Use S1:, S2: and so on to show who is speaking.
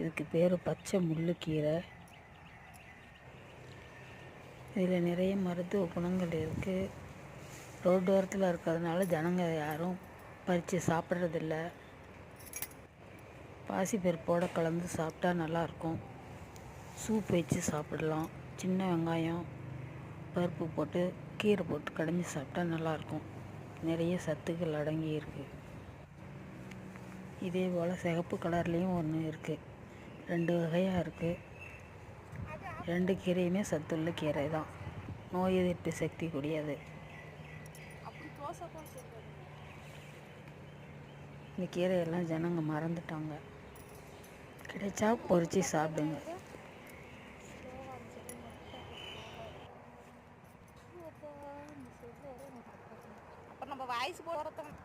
S1: இதுக்கு பேர் பச்சை முள்ளுக்கீரை. இதில் நிறைய மருத்துவ குணங்கள் இருக்குது ரோடு ஓரத்தில் இருக்கிறதுனால ஜனங்க யாரும் பறித்து சாப்பிட்றதில்ல. பாசிப்பருப்போடு கலந்து சாப்பிட்டா நல்லாயிருக்கும். சூப் வச்சு சாப்பிடலாம். சின்ன வெங்காயம் பருப்பு போட்டு கீரை போட்டு கடைஞ்சி சாப்பிட்டா நல்லாயிருக்கும். நிறைய சத்துக்கள் அடங்கி இருக்குது இதே போல் சிகப்பு கலர்லேயும் ஒன்று இருக்குது ரெண்டு வகையாக இருக்குது ரெண்டு கீரையுமே சத்துள்ள கீரை தான். நோய் எதிர்ப்பு சக்தி கூடியது. இந்த கீரையெல்லாம் ஜனங்க மறந்துட்டாங்க. கிடைச்சா பொறிச்சு சாப்பிடுங்க. அப்போ நம்ம வாய்ஸ் போகிறோம்